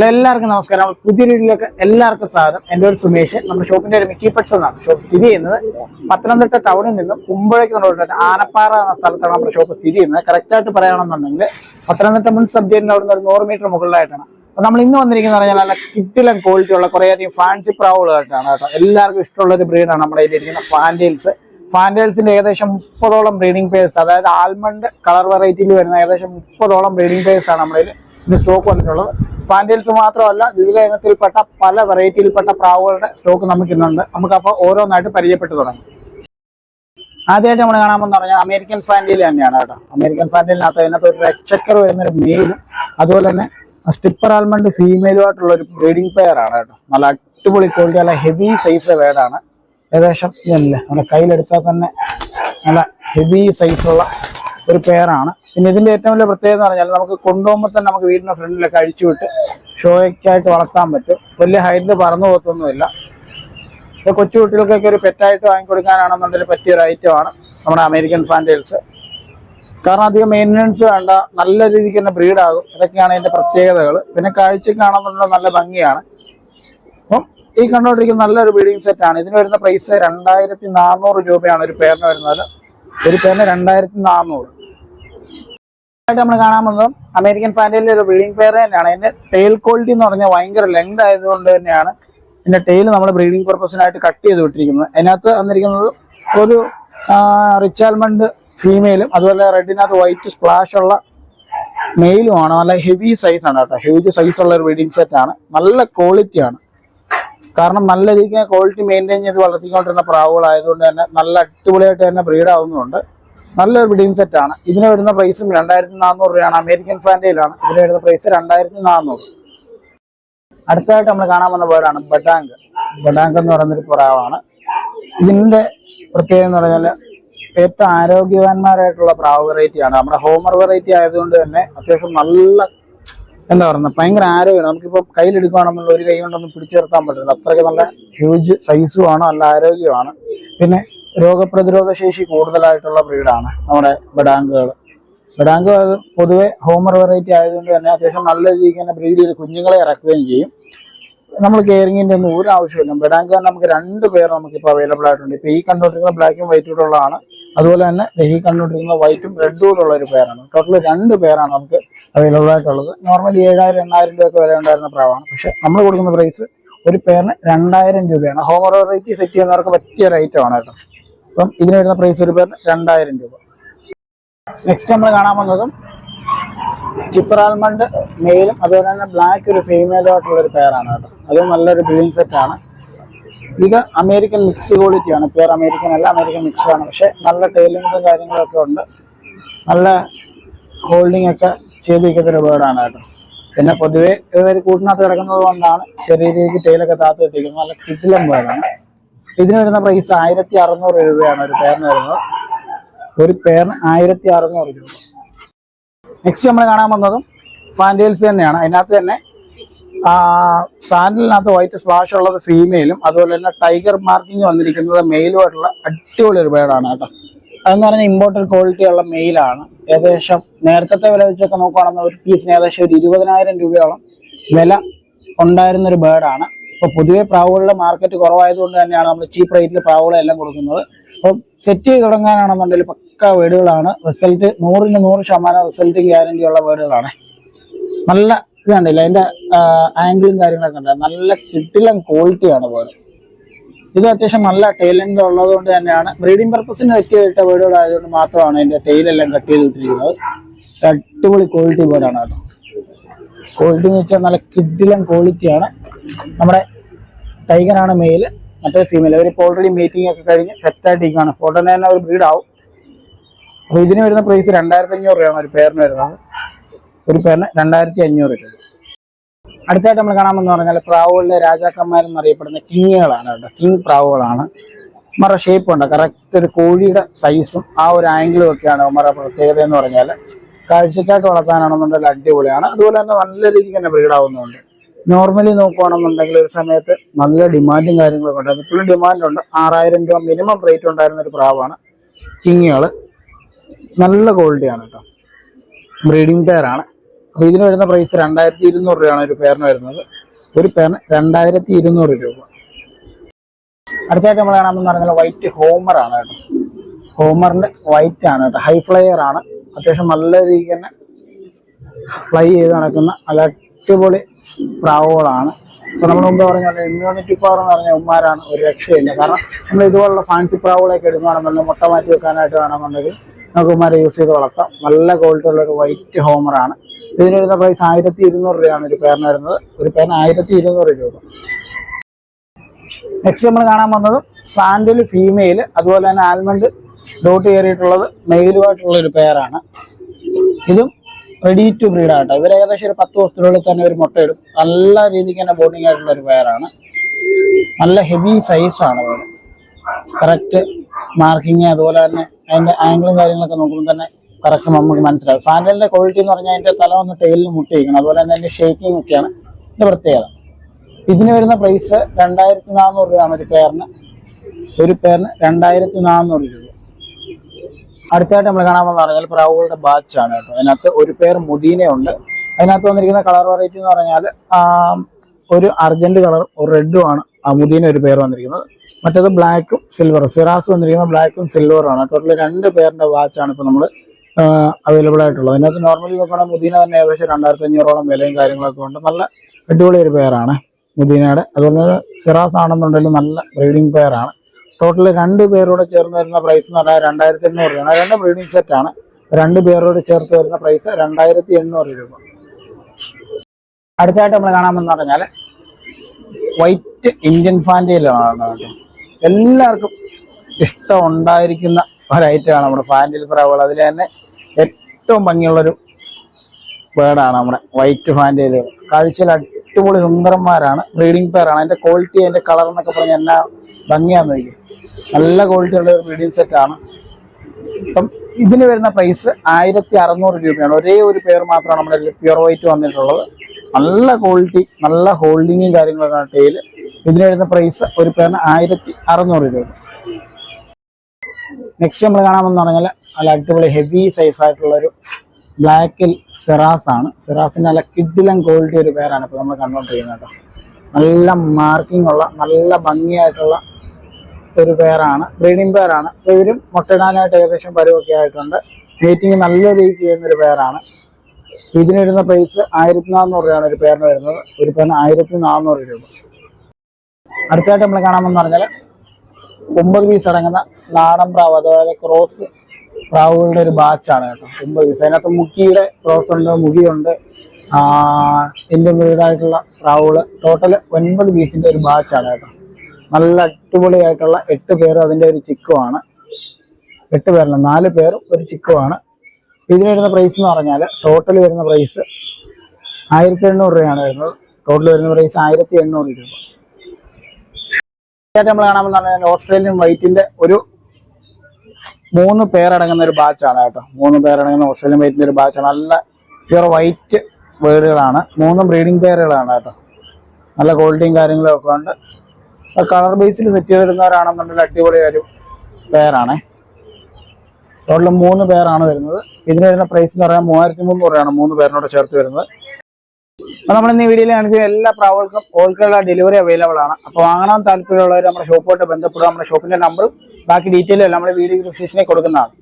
Hello എല്ലാവർക്കും നമസ്കാരം. പുതിയ രീതിയിലൊക്കെ എല്ലാവർക്കും സ്വാഗതം. എന്റെ ഒരു സുമേഷ്. നമ്മുടെ ഷോപ്പിന്റെ ഒരു മിക്കി പെട്സ് എന്നാണ്. ഷോപ്പ് സ്ഥിതി ചെയ്യുന്നത് പത്തനംതിട്ട ടൗണിൽ നിന്നും കുമ്പഴയ്ക്ക് നമ്മൾ ആനപ്പാറ എന്ന സ്ഥലത്താണ് നമ്മുടെ ഷോപ്പ് സ്ഥിതി ചെയ്യുന്നത്. കറക്റ്റ് ആയിട്ട് പറയുകയാണെന്നുണ്ടെങ്കിൽ പത്തനംതിട്ട മുൻ സബ്ജക്റ്റിന്റെ അവിടെ നിന്ന് ഒരു നൂറ് മീറ്റർ മുകളിലായിട്ടാണ്. അപ്പൊ നമ്മൾ ഇന്ന് വന്നിരിക്കുന്ന പറഞ്ഞാൽ നല്ല കിറ്റിലൻ ക്വാളിറ്റി ഉള്ള കുറേയധികം ഫാൻസി പ്രാവുകളായിട്ടാണ് കേട്ടോ. എല്ലാവർക്കും ഇഷ്ടമുള്ള ഒരു ബ്രീഡാണ് നമ്മുടെ ഇതിലിരിക്കുന്ന ഫാൻഡേൽസ് ഫാൻഡേൽസിന്റെ ഏകദേശം മുപ്പതോളം ബ്രീഡിംഗ് പേഴ്സ് അതായത് ആൽമണ്ട് കളർ വെറൈറ്റിയിൽ വരുന്ന ഏകദേശം മുപ്പതോളം ബ്രീഡിംഗ് പേഴ്സ് ആണ് നമ്മുടെ ഇതിൽ സ്റ്റോക്ക് വന്നിട്ടുള്ളത് പാൻഡേൽസ് മാത്രമല്ല വിവിധ ഇനത്തിൽപ്പെട്ട പല വെറൈറ്റിയിൽപ്പെട്ട പ്രാവുകളുടെ സ്റ്റോക്ക് നമുക്ക് ഇന്നുണ്ട് നമുക്ക് അപ്പോൾ ഓരോന്നായിട്ട് പരിചയപ്പെട്ടു തുടങ്ങാം. ആദ്യമായിട്ട് നമ്മൾ കാണാമെന്ന് പറഞ്ഞാൽ അമേരിക്കൻ ഫാന്റയിൽ തന്നെയാണ് കേട്ടോ. അമേരിക്കൻ ഫാന്റയിലിനകത്ത് അതിനകത്ത് ഒരു രക്ഷക്കർ വരുന്നൊരു മെയിലും അതുപോലെ തന്നെ സ്റ്റിപ്പർ ആൽമണ്ട് ഫീമെയിലുമായിട്ടുള്ള ഒരു ബ്രീഡിംഗ് പെയർ ആണ് കേട്ടോ. നല്ല അടിപൊളി ക്വാളിറ്റി നല്ല ഹെവി സൈസ് വേടാണ് ഏകദേശം ഇതല്ലേ? നമ്മുടെ കയ്യിലെടുത്താൽ തന്നെ നല്ല ഹെവി സൈസുള്ള ഒരു പെയറാണ് പിന്നെ ഇതിന്റെ ഏറ്റവും വലിയ പ്രത്യേകത എന്ന് പറഞ്ഞാൽ നമുക്ക് കൊണ്ടുപോകുമ്പോൾ തന്നെ നമുക്ക് വീടിന്റെ ഫ്രണ്ടിലൊക്കെ അഴിച്ചു വിട്ട് ഷോയ്ക്കായിട്ട് വളർത്താൻ പറ്റും. വലിയ ഹൈറ്റിൽ പറന്നു പോകത്തൊന്നുമില്ല. ഇത് കൊച്ചു കുട്ടികൾക്കൊക്കെ ഒരു പെറ്റായിട്ട് വാങ്ങിക്കൊടുക്കാനാണെന്നുണ്ടെങ്കിൽ പറ്റിയ ഒരു ഐറ്റമാണ് നമ്മുടെ അമേരിക്കൻ ഫാന്റേൽസ് കാരണം അധികം മെയിന്റനൻസ് വേണ്ട നല്ല രീതിക്ക് തന്നെ ബ്രീഡാകും ഇതൊക്കെയാണ് ഇതിന്റെ പ്രത്യേകതകൾ. പിന്നെ കാഴ്ചക്കാണെന്നുണ്ടെങ്കിൽ നല്ല ഭംഗിയാണ്. അപ്പം ഈ കണ്ടുകൊണ്ടിരിക്കുന്ന നല്ലൊരു ബ്രീഡിംഗ് സെറ്റാണ് ഇതിന് വരുന്ന പ്രൈസ് രണ്ടായിരത്തി നാനൂറ് രൂപയാണ് ഒരു പേരിന് വരുന്നത്. ഒരു പേരിന് രണ്ടായിരത്തി നാനൂറ് ആയിട്ട് നമ്മൾ കാണാൻ വന്നത് അമേരിക്കൻ ഫാന്റയിലെ ഒരു ബ്രീഡിംഗ് പെയർ തന്നെയാണ്. അതിന്റെ ടെയിൽ ക്വാളിറ്റി എന്ന് പറഞ്ഞാൽ ഭയങ്കര ലെങ്ത് ആയതുകൊണ്ട് തന്നെയാണ് ഇതിന്റെ ടെയിൽ നമ്മൾ ബ്രീഡിംഗ് പർപ്പസിനായിട്ട് കട്ട് ചെയ്ത് വിട്ടിരിക്കുന്നത്. അതിനകത്ത് വന്നിരിക്കുന്നത് ഒരു റിച്ച് ആൽമണ്ട് ഫീമെയിലും അതുപോലെ റെഡിനകത്ത് വൈറ്റ് സ്പ്ലാഷ് ഉള്ള മെയിലുമാണ്. നല്ല ഹെവി സൈസ് ആണ് കേട്ടോ. ഹ്യൂജ് സൈസ് ഉള്ള ഒരു ബ്രീഡിംഗ് സെറ്റ് ആണ്. നല്ല ക്വാളിറ്റിയാണ് കാരണം നല്ല രീതിക്ക് ക്വാളിറ്റി മെയിന്റെയിൻ ചെയ്ത് വളർത്തിക്കൊണ്ടിരുന്ന പ്രാവുകളായതുകൊണ്ട് തന്നെ നല്ല അടിപൊളിയായിട്ട് തന്നെ ബ്രീഡ് ആവുന്നുണ്ട്. നല്ലൊരു ബിഡിങ് ആണ്. ഇതിന് വരുന്ന പ്രൈസും രണ്ടായിരത്തി നാനൂറ് രൂപയാണ്. അമേരിക്കൻ ഫാന്റയിലാണ് ഇതിന് വരുന്ന പ്രൈസ് രണ്ടായിരത്തി നാനൂറ് അടുത്തതായിട്ട് നമ്മൾ കാണാൻ വന്ന പേരാണ് ബഡാങ്ക് ബഡാങ്ക് എന്ന് പറയുന്നൊരു പ്രാവാണ്. ഇതിന്റെ പ്രത്യേകത എന്ന് പറഞ്ഞാൽ ഏറ്റവും ആരോഗ്യവാന്മാരായിട്ടുള്ള പ്രാവ് വെറൈറ്റിയാണ് നമ്മുടെ ഹോമർ വെറൈറ്റി ആയതുകൊണ്ട് തന്നെ അത്യാവശ്യം നല്ല എന്താ പറയുന്നത് ഭയങ്കര ആരോഗ്യമാണ്. നമുക്കിപ്പോൾ കയ്യിലെടുക്കുകയാണെന്നുള്ള ഒരു കൈ കൊണ്ടൊന്നും പിടിച്ചു നിർത്താൻ പറ്റില്ല അത്രയ്ക്ക് നല്ല ഹ്യൂജ് സൈസുമാണ് നല്ല ആരോഗ്യമാണ് പിന്നെ രോഗപ്രതിരോധ ശേഷി കൂടുതലായിട്ടുള്ള ബ്രീഡാണ് നമ്മുടെ ബഡാങ്കുകൾ. ബഡാങ്ക് പൊതുവെ ഹോമർ വെറൈറ്റി ആയതുകൊണ്ട് തന്നെ അത്യാവശ്യം നല്ല രീതിക്ക് തന്നെ ബ്രീഡ് ചെയ്ത് കുഞ്ഞുങ്ങളെ ഇറക്കുകയും ചെയ്യും. നമ്മൾ കെയറിങ്ങിന്റെ ഒന്നും ഒരു ആവശ്യമില്ല ബഡാങ്ക് തന്നെ നമുക്ക് രണ്ട് പേർ നമുക്കിപ്പോൾ അവൈലബിൾ ആയിട്ടുണ്ട്. ഇപ്പോൾ ഈ കണ്ടുകൊണ്ടിരിക്കുന്ന ബ്ലാക്കും വൈറ്റും ഉള്ളതാണ്. അതുപോലെ തന്നെ ഡെഹി കണ്ടുകൊണ്ടിരിക്കുന്ന വൈറ്റും റെഡും ഉള്ള ഒരു പേരാണ് ടോട്ടൽ രണ്ട് പേരാണ് നമുക്ക് അവൈലബിൾ ആയിട്ടുള്ളത്. നോർമലി ഏഴായിരം എണ്ണായിരം രൂപയൊക്കെ വില ഉണ്ടായിരുന്ന പ്രാവാണ്. പക്ഷെ നമ്മൾ കൊടുക്കുന്ന പ്രൈസ് ഒരു പേരിന് രണ്ടായിരം രൂപയാണ്. ഹോമർ വെറൈറ്റി സെറ്റ് ചെയ്യുന്നവർക്ക് പറ്റിയ റേറ്റ് ആണ് കേട്ടോ. അപ്പം ഇതിന് വരുന്ന പ്രൈസ് ഒരു പേരിന് രണ്ടായിരം രൂപ. നെക്സ്റ്റ് നമ്മൾ കാണാൻ വന്നതും സ്റ്റിപ്പർ ആൽമണ്ട് മെയിലും അതുപോലെ തന്നെ ബ്ലാക്ക് ഒരു ഫീമെയിലും ആയിട്ടുള്ള ഒരു പെയറാണ് കേട്ടോ. അതും നല്ലൊരു ബ്രീഡിംഗ് സെറ്റ് ആണ്. ഇത് അമേരിക്കൻ മിക്സ് ക്വാളിറ്റി ആണ്. പേർ അമേരിക്കൻ അല്ല അമേരിക്കൻ മിക്സ് ആണ്. പക്ഷെ നല്ല ടൈലിങ്സും കാര്യങ്ങളൊക്കെ ഉണ്ട്. നല്ല ഹോൾഡിംഗ് ഒക്കെ ചെയ്തിരിക്കുന്ന ഒരു ബേർഡാണ് കേട്ടോ. പിന്നെ പൊതുവെ ഇവർ കൂട്ടിനകത്ത് കിടക്കുന്നത് കൊണ്ടാണ് ചെറിയ രീതിക്ക് ടൈലൊക്കെ താത്ത് കിട്ടിയിരിക്കുന്നത്. നല്ല കിറ്റിലും ബേർഡാണ് ഇതിന് വരുന്ന പ്രൈസ് ആയിരത്തി അറുന്നൂറ് രൂപയാണ് ഒരു പേരിന് വരുന്നത്. ഒരു പേരിന് ആയിരത്തി അറുന്നൂറ് രൂപ. നെക്സ്റ്റ് നമ്മൾ കാണാൻ വന്നതും ഫാന്റേൽസ് തന്നെയാണ്. അതിനകത്ത് തന്നെ സാൻഡലിനകത്ത് വൈറ്റ് സ്പ്ലാഷ് ഉള്ളത് ഫീമെയിലും അതുപോലെ തന്നെ ടൈഗർ മാർക്കിംഗ് വന്നിരിക്കുന്നത് മെയിലുമായിട്ടുള്ള അടിപൊളി ഒരു ബേഡാണ് കേട്ടോ. അതെന്ന് പറഞ്ഞാൽ ഇമ്പോർട്ടന്റ് ക്വാളിറ്റി ഉള്ള മെയിലാണ് ഏകദേശം നേരത്തെ വില വെച്ചൊക്കെ നോക്കുകയാണെന്ന് ഒരു പീസിന് ഏകദേശം ഒരു ഇരുപതിനായിരം രൂപയോളം വില ഉണ്ടായിരുന്നൊരു ബേഡാണ് ഇപ്പോൾ പൊതുവെ പ്രാവുകളുടെ മാർക്കറ്റ് കുറവായതുകൊണ്ട് തന്നെയാണ് നമ്മൾ ചീപ്പ് റേറ്റിൽ പ്രാവുകളെല്ലാം കൊടുക്കുന്നത്. അപ്പം സെറ്റ് ചെയ്ത് തുടങ്ങാനാണെന്നുണ്ടെങ്കിൽ പക്ക വീടുകളാണ്. റിസൾട്ട് നൂറിന് നൂറ് ശതമാനം റിസൾട്ട് ഗ്യാരണ്ടി ഉള്ള വീടുകളാണ്. നല്ല ഇത് കണ്ടില്ല? ആംഗിളും കാര്യങ്ങളൊക്കെ ഉണ്ട്. നല്ല കിട്ടിലം ക്വാളിറ്റിയാണ് വീട്. ഇത് അത്യാവശ്യം നല്ല ടൈലിംഗ് ഉള്ളത് കൊണ്ട് തന്നെയാണ്. ബ്രീഡിംഗ് പർപ്പസിന് സെറ്റ് ചെയ്തിട്ട വീടുകളായതുകൊണ്ട് മാത്രമാണ് അതിന്റെ ടൈലെല്ലാം കട്ട് ചെയ്ത് ഇട്ടിരിക്കുന്നത് അടിപൊളി ക്വാളിറ്റി വീടാണ് കേട്ടോ ക്വാളിറ്റി എന്ന് വെച്ചാൽ നല്ല കിഡിലം ക്വാളിറ്റിയാണ് നമ്മുടെ ടൈഗറാണ് മെയിൽ മറ്റേ ഫീമെയിൽ അവരിപ്പോൾ ഓൾറെഡി മീറ്റിംഗ് ഒക്കെ കഴിഞ്ഞ് സെറ്റായിട്ടിരിക്കുകയാണ് ഉടനെ തന്നെ ഒരു ബ്രീഡാവും അപ്പോൾ ഇതിന് വരുന്ന പ്രൈസ് രണ്ടായിരത്തി അഞ്ഞൂറ് രൂപയാണ് ഒരു പേരിന് വരുന്നത്. ഒരു പേരിന് രണ്ടായിരത്തി അഞ്ഞൂറ് രൂപ. അടുത്തായിട്ട് നമ്മൾ കാണാമെന്ന് പറഞ്ഞാൽ പ്രാവുകളിലെ രാജാക്കന്മാരെന്നറിയപ്പെടുന്ന കിങ്ങുകളാണ് കേട്ടോ. കിങ് പ്രാവുകളാണ്. മറ ഷേപ്പ് ഉണ്ട്. കറക്റ്റ് ഒരു കോഴിയുടെ സൈസും ആ ഒരു ആംഗിളും ഒക്കെയാണ് മറ പ്രത്യേകത എന്ന് പറഞ്ഞാൽ കാഴ്ചക്കായിട്ട് വളർത്താനാണെന്നുണ്ടെങ്കിൽ അടിപൊളിയാണ്. അതുപോലെ തന്നെ നല്ല രീതിക്ക് തന്നെ ബ്രീഡാവുന്നുണ്ട് നോർമലി നോക്കുകയാണെന്നുണ്ടെങ്കിൽ ഒരു സമയത്ത് നല്ല ഡിമാൻഡും കാര്യങ്ങളൊക്കെ ഉണ്ടായിരുന്നു ഇപ്പോഴും ഡിമാൻഡുണ്ട് ആറായിരം രൂപ മിനിമം റേറ്റ് ഉണ്ടായിരുന്ന ഒരു പ്രാവാണ്. കിങ്ങികൾ നല്ല ക്വാളിറ്റിയാണ് കേട്ടോ. ബ്രീഡിംഗ് പെയറാണ് അപ്പോൾ ഇതിന് വരുന്ന പ്രൈസ് രണ്ടായിരത്തി ഇരുന്നൂറ് രൂപയാണ് ഒരു പെയറിന് വരുന്നത്. ഒരു പെയറിന് രണ്ടായിരത്തി ഇരുന്നൂറ് രൂപ. അടുത്തായിട്ട് നമ്മൾ കാണാമെന്ന് പറഞ്ഞാൽ വൈറ്റ് ഹോമറാണ് കേട്ടോ. ഹോമറിന്റെ വൈറ്റ് ആണ് കേട്ടോ. ഹൈ ഫ്ലയർ ആണ്. അത്യാവശ്യം നല്ല രീതിക്ക് തന്നെ ഫ്ലൈ ചെയ്ത് നടക്കുന്ന നല്ല അടിപൊളി പ്രാവുകളാണ്. ഇപ്പൊ നമ്മൾ മുമ്പ് പറഞ്ഞ പോലെ ഇമ്മ്യൂണിറ്റി പവർ എന്ന് പറഞ്ഞ ഉമ്മാരാണ് ഒരു രക്ഷയില്ല. കാരണം നമ്മൾ ഇതുപോലുള്ള ഫാൻസി പ്രാവുകളൊക്കെ എടുക്കുകയാണെന്നുണ്ടെങ്കിൽ മുട്ട മാറ്റി വെക്കാനായിട്ട് വേണമെന്നുണ്ടെങ്കിൽ നമുക്ക് ഉമ്മാരെ യൂസ് ചെയ്ത് വളർത്താം. നല്ല ക്വാളിറ്റി ഉള്ള ഒരു വൈറ്റ് ഹോമറാണ് ഇതിന് വരുന്ന പ്രൈസ് ആയിരത്തി ഇരുന്നൂറ് രൂപയാണ് ഒരു പേരിന് വരുന്നത്. ഒരു പേരിന് ആയിരത്തി ഇരുന്നൂറ് രൂപ. നെക്സ്റ്റ് നമ്മൾ കാണാൻ വന്നത് സാൻഡൽ ഫീമെയിൽ അതുപോലെ തന്നെ ആൽമണ്ട് ഡോട്ട് കയറിയിട്ടുള്ളത് മെയിലുമായിട്ടുള്ള ഒരു പെയറാണ് ഇതും റെഡി ടു ബ്രീഡ് ആട്ടോ. ഇവർ ഏകദേശം ഒരു പത്ത് ദിവസത്തിനുള്ളിൽ തന്നെ ഒരു മുട്ടയിടും നല്ല രീതിക്ക് തന്നെ ബോണ്ടിങ് ആയിട്ടുള്ള ഒരു പെയറാണ് നല്ല ഹെവി സൈസാണ് ഇവിടെ കറക്റ്റ് മാർക്കിങ് അതുപോലെ തന്നെ അതിന്റെ ആംഗിളും കാര്യങ്ങളൊക്കെ നോക്കുമ്പോൾ തന്നെ കറക്റ്റ് നമുക്ക് മനസ്സിലാവും. ഫാനലിന്റെ ക്വാളിറ്റി എന്ന് പറഞ്ഞാൽ അതിന്റെ തല ഒന്ന് ടൈലിൽ മുട്ടിയിരിക്കണം. അതുപോലെ തന്നെ അതിന്റെ ഷേക്കിംഗ് ഒക്കെയാണ് ഇത് പ്രത്യേകത. ഇതിന് വരുന്ന പ്രൈസ് രണ്ടായിരത്തി നാനൂറ് രൂപയാണ് ഒരു പേരിന് ഒരു പേരിന് രണ്ടായിരത്തി നാനൂറ് രൂപ. അടുത്തായിട്ട് നമ്മൾ കാണാമെന്ന് പറഞ്ഞാൽ പ്രാവുകളുടെ ബാച്ചാണ് കേട്ടോ. അതിനകത്ത് ഒരു പേർ മുദീനയുണ്ട്. അതിനകത്ത് വന്നിരിക്കുന്ന കളർ വെറൈറ്റി എന്ന് പറഞ്ഞാൽ ഒരു അർജന്റ് കളർ ഒരു റെഡും ആണ് മുദീന ഒരു പേർ വന്നിരിക്കുന്നത്. മറ്റേത് ബ്ലാക്കും സിൽവറും സിറാസ് വന്നിരിക്കുന്ന ബ്ലാക്കും സിൽവറും ആണ്. ടോട്ടൽ രണ്ട് പേരിന്റെ വാച്ചാണ് ഇപ്പോൾ നമ്മൾ അവൈലബിൾ ആയിട്ടുള്ളത്. അതിനകത്ത് നോർമലി നോക്കണ മുദീന തന്നെ ഏകദേശം രണ്ടായിരത്തി അഞ്ഞൂറോളം വിലയും കാര്യങ്ങളൊക്കെ ഉണ്ട്. നല്ല അടിപൊളി ഒരു പേരാണ് മുദീനയുടെ. അതുപോലെ സിറാസ് ആണെന്നുണ്ടെങ്കിൽ നല്ല ബ്രീഡിംഗ് പെയറാണ് ടോട്ടൽ രണ്ട് പേരോട് ചേർന്ന് വരുന്ന പ്രൈസ് എന്ന് പറഞ്ഞാൽ രണ്ടായിരത്തി എണ്ണൂറ് രൂപയാണ്. രണ്ട് ബ്രീഡിംഗ് സെറ്റ് ആണ്. രണ്ട് പേരോട് ചേർത്ത് വരുന്ന പ്രൈസ് രണ്ടായിരത്തി എണ്ണൂറ് രൂപ. അടുത്തായിട്ട് നമ്മൾ കാണാമെന്ന് പറഞ്ഞാൽ വൈറ്റ് ഇന്ത്യൻ ഫാന്റയിലാണ് എല്ലാവർക്കും ഇഷ്ടം ഉണ്ടായിരിക്കുന്ന ഒരു ഐറ്റമാണ് നമ്മുടെ ഫാന്റിൽ പ്രാവുകൾ അതിൽ തന്നെ ഏറ്റവും ഭംഗിയുള്ളൊരു ബേർഡാണ് നമ്മുടെ വൈറ്റ് ഫാന്റയിൽ കാഴ്ചയിൽ അടിപൊളി സുന്ദരന്മാരാണ്. ബ്രീഡിംഗ് പെയറാണ് അതിന്റെ ക്വാളിറ്റി അതിന്റെ കളർ എന്നൊക്കെ പറഞ്ഞാൽ എന്നാ ഭംഗിയാന്ന് വയ്ക്കും നല്ല ക്വാളിറ്റി ഉള്ള ഒരു ബ്രീഡിംഗ് സെറ്റാണ് അപ്പം ഇതിന് വരുന്ന പ്രൈസ് ആയിരത്തി അറുന്നൂറ് രൂപയാണ്. ഒരേ ഒരു പേർ മാത്രമാണ് നമ്മുടെ പ്യുർ വൈറ്റ് വന്നിട്ടുള്ളത്. നല്ല ക്വാളിറ്റി നല്ല ഹോൾഡിങ്ങും കാര്യങ്ങളൊക്കെ ടേയിൽ ഇതിന് വരുന്ന പ്രൈസ് ഒരു പേരിന് ആയിരത്തി അറുന്നൂറ് രൂപ. നെക്സ്റ്റ് നമ്മൾ കാണാമെന്ന് പറഞ്ഞാൽ നല്ല അടിപൊളി ഹെവി സൈസ് ആയിട്ടുള്ള ഒരു ബ്ലാക്കിൽ സിറാസ് ആണ്. സിറാസിന്റെ നല്ല കിഡിലം ക്വാളിറ്റി ഒരു പേരാണ് ഇപ്പോൾ നമ്മൾ കണ്ടുകൊണ്ടിരിക്കുന്നത് നല്ല മാർക്കിംഗ് ഉള്ള നല്ല ഭംഗിയായിട്ടുള്ള ഒരു പേരാണ് ബ്രീഡിംഗ് പേരാണ് അപ്പോൾ ഇവരും മുട്ടയിടാനായിട്ട് ഏകദേശം പരുവൊക്കെ ആയിട്ടുണ്ട്. മീറ്റിംഗ് നല്ല രീതിക്ക് ചെയ്യുന്നൊരു പേരാണ് ഇതിന് വരുന്ന പ്രൈസ് ആയിരത്തി നാനൂറ് രൂപയാണ് ഒരു പേരിന് വരുന്നത്. ഒരു പേരിന് ആയിരത്തി നാനൂറ് രൂപ. അടുത്തായിട്ട് നമ്മൾ കാണാമെന്ന് പറഞ്ഞാൽ ഒമ്പത് പീസ് അടങ്ങുന്ന നാടൻ പ്രാവ് അതുപോലെ ക്രോസ് പ്രാവുകളുടെ ഒരു ബാച്ചാണ് കേട്ടോ. ഒമ്പത് പീസ് അതിനകത്ത് മുക്കിയുടെ ക്രോസ് ഉണ്ട് മുഖിയുണ്ട് ഇന്ത്യൻ വീടായിട്ടുള്ള പ്രാവുകൾ ടോട്ടൽ ഒൻപത് പീസിന്റെ ഒരു ബാച്ചാണ് കേട്ടോ. നല്ല അടിപൊളിയായിട്ടുള്ള എട്ട് പേരും അതിന്റെ ഒരു ചിക്കുമാണ് എട്ട് പേരല്ല നാല് പേരും ഒരു ചിക്കുമാണ് ഇതിന് വരുന്ന പ്രൈസ് എന്ന് പറഞ്ഞാൽ ടോട്ടൽ വരുന്ന പ്രൈസ് ആയിരത്തി എണ്ണൂറ് രൂപയാണ് വരുന്നത്. ടോട്ടൽ വരുന്ന പ്രൈസ് ആയിരത്തി എണ്ണൂറ് രൂപ. നമ്മൾ കാണാമെന്ന് പറഞ്ഞാൽ ഓസ്ട്രേലിയൻ വൈറ്റിന്റെ ഒരു മൂന്ന് പേരടങ്ങുന്ന ഒരു ബാച്ചാണ് കേട്ടോ. മൂന്ന് പേരടങ്ങുന്ന ഓസ്ട്രേലിയൻ വൈറ്റിന്റെ ഒരു ബാച്ചാണ് നല്ല പ്യുവർ വൈറ്റ് വേർഡുകളാണ് മൂന്നും ബ്രീഡിംഗ് പേരുകളാണ് കേട്ടോ. നല്ല ക്വാളിറ്റിയും കാര്യങ്ങളും ഒക്കെ ഉണ്ട്. കളർ ബേസിൽ സെറ്റ് ചെയ്തിരുന്നവരാണെന്നുണ്ടെങ്കിൽ അടിപൊളി ഒരു പേരാണേ ടോട്ടൽ മൂന്ന് പേരാണ് വരുന്നത്. ഇതിന് വരുന്ന പ്രൈസ് എന്ന് പറഞ്ഞാൽ മൂവായിരത്തി മുന്നൂറ് രൂപയാണ് മൂന്ന് പേരിനോട് ചേർത്ത് വരുന്നത്. അപ്പോൾ നമ്മൾ ഇന്ന് വീഡിയോയിൽ കാണിച്ച എല്ലാ പ്രാവുകൾക്കും ഓൾക്കുള്ള ഡെലിവറി അവൈലബിൾ ആണ്. അപ്പോൾ വാങ്ങാൻ താല്പര്യമുള്ളവർ നമ്മുടെ ഷോപ്പുമായിട്ട് ബന്ധപ്പെടുക നമ്മുടെ ഷോപ്പിന്റെ നമ്പറും ബാക്കി ഡീറ്റെയിലും എല്ലാം നമ്മുടെ വീഡിയോ ഡിസ്ക്രിപ്ഷനിൽ കൊടുക്കുന്നതാണ്.